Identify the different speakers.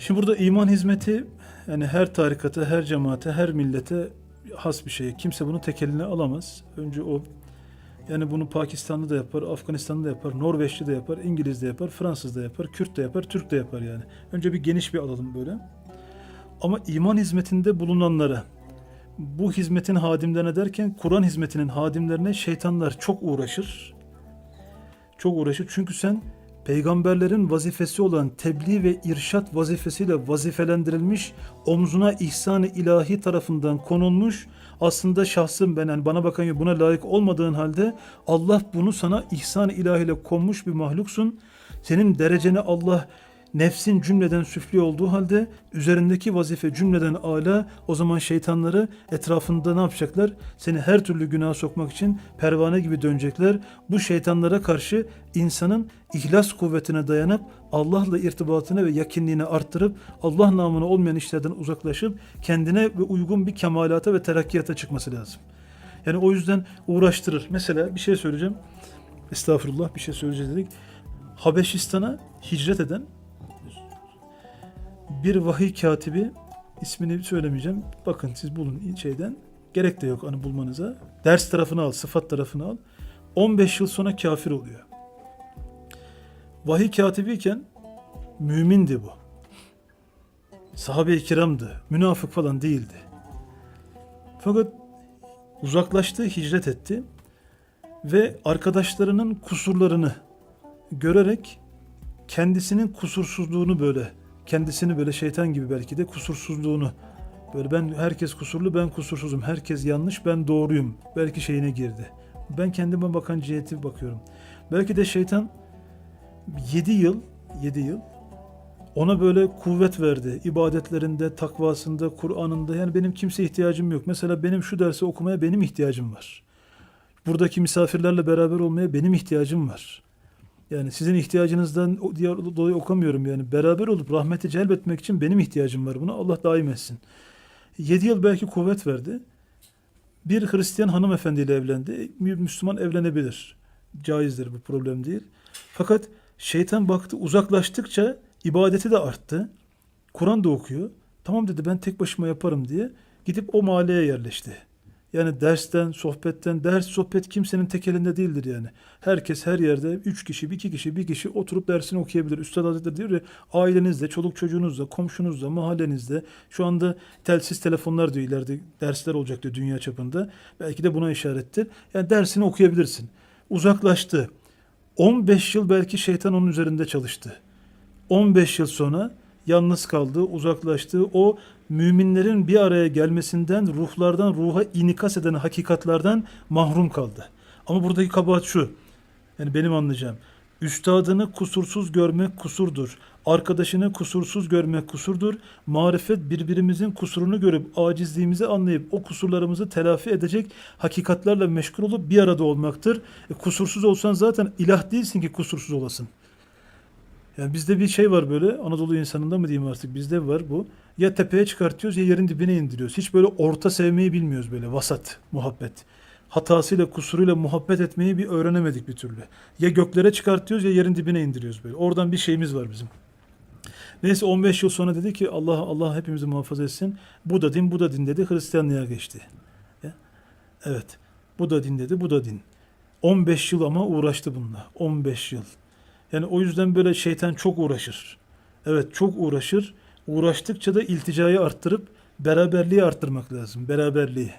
Speaker 1: Şimdi burada iman hizmeti yani her tarikata, her cemaate, her millete has bir şey. Kimse bunu tek eline alamaz. Önce o yani bunu Pakistanlı da yapar, Afganistanlı da yapar, Norveçli de yapar, İngiliz de yapar, Fransız da yapar, Kürt de yapar, Türk de yapar yani. Önce bir geniş bir alalım böyle. Ama iman hizmetinde bulunanlara, bu hizmetin hadimlerine derken Kur'an hizmetinin hadimlerine şeytanlar çok uğraşır. Çok uğraşır. Çünkü sen peygamberlerin vazifesi olan tebliğ ve irşat vazifesiyle vazifelendirilmiş, omzuna ihsan-ı ilahi tarafından konulmuş, aslında şahsım ben yani bana bakan buna layık olmadığın halde Allah bunu sana ihsan-ı ilahiyle konmuş bir mahluksun. Senin dereceni Allah nefsin cümleden süfli olduğu halde üzerindeki vazife cümleden ala o zaman şeytanları etrafında ne yapacaklar? Seni her türlü günaha sokmak için pervane gibi dönecekler. Bu şeytanlara karşı insanın ihlas kuvvetine dayanıp Allah'la irtibatını ve yakinliğini arttırıp Allah namına olmayan işlerden uzaklaşıp kendine ve uygun bir kemalata ve terakkiyata çıkması lazım. Yani o yüzden uğraştırır. Mesela bir şey söyleyeceğim. Estağfurullah bir şey söyleyeceğiz dedik. Habeşistan'a hicret eden bir vahiy katibi ismini söylemeyeceğim. Bakın siz bulun şeyden. Gerek de yok hani bulmanıza. Ders tarafını al, sıfat tarafını al. 15 yıl sonra kafir oluyor. Vahiy katibiyken mümindi bu. Sahabe-i kiramdı. Münafık falan değildi. Fakat uzaklaştı, hicret etti ve arkadaşlarının kusurlarını görerek kendisinin kusursuzluğunu böyle kendisini böyle şeytan gibi belki de kusursuzluğunu böyle ben herkes kusurlu ben kusursuzum herkes yanlış ben doğruyum belki şeyine girdi. Ben kendime bakan ciheti bakıyorum. Belki de şeytan 7 yıl 7 yıl ona böyle kuvvet verdi. ibadetlerinde, takvasında, Kur'an'ında. Yani benim kimse ihtiyacım yok. Mesela benim şu dersi okumaya benim ihtiyacım var. Buradaki misafirlerle beraber olmaya benim ihtiyacım var. Yani sizin ihtiyacınızdan diye dolayı okamıyorum yani. Beraber olup rahmeti celbetmek için benim ihtiyacım var. Buna Allah daim etsin. 7 yıl belki kuvvet verdi. Bir Hristiyan hanımefendiyle evlendi. Müslüman evlenebilir. Caizdir bu problem değil. Fakat şeytan baktı uzaklaştıkça ibadeti de arttı. Kur'an da okuyor. Tamam dedi ben tek başıma yaparım diye gidip o mahalleye yerleşti. Yani dersten, sohbetten, ders, sohbet kimsenin tek elinde değildir yani. Herkes her yerde üç kişi, bir iki kişi, bir kişi oturup dersini okuyabilir. Üstad Hazretleri diyor ya ailenizde, çoluk çocuğunuzla, komşunuzla, mahallenizde şu anda telsiz telefonlar diyor ileride dersler olacak diyor dünya çapında. Belki de buna işarettir. Yani dersini okuyabilirsin. Uzaklaştı. 15 yıl belki şeytan onun üzerinde çalıştı. 15 yıl sonra yalnız kaldı, uzaklaştı. O müminlerin bir araya gelmesinden, ruhlardan ruha inikas eden hakikatlardan mahrum kaldı. Ama buradaki kabahat şu. Yani benim anlayacağım. Üstadını kusursuz görmek kusurdur. Arkadaşını kusursuz görmek kusurdur. Marifet birbirimizin kusurunu görüp acizliğimizi anlayıp o kusurlarımızı telafi edecek hakikatlerle meşgul olup bir arada olmaktır. E, kusursuz olsan zaten ilah değilsin ki kusursuz olasın. Yani bizde bir şey var böyle Anadolu insanında mı diyeyim artık bizde var bu. Ya tepeye çıkartıyoruz ya yerin dibine indiriyoruz. Hiç böyle orta sevmeyi bilmiyoruz böyle vasat muhabbet. Hatasıyla kusuruyla muhabbet etmeyi bir öğrenemedik bir türlü. Ya göklere çıkartıyoruz ya yerin dibine indiriyoruz böyle. Oradan bir şeyimiz var bizim. Neyse 15 yıl sonra dedi ki Allah Allah hepimizi muhafaza etsin. Bu da din, bu da din dedi. Hristiyanlığa geçti. Evet. Bu da din dedi, bu da din. 15 yıl ama uğraştı bununla. 15 yıl. Yani o yüzden böyle şeytan çok uğraşır. Evet çok uğraşır. Uğraştıkça da ilticayı arttırıp beraberliği arttırmak lazım. Beraberliği.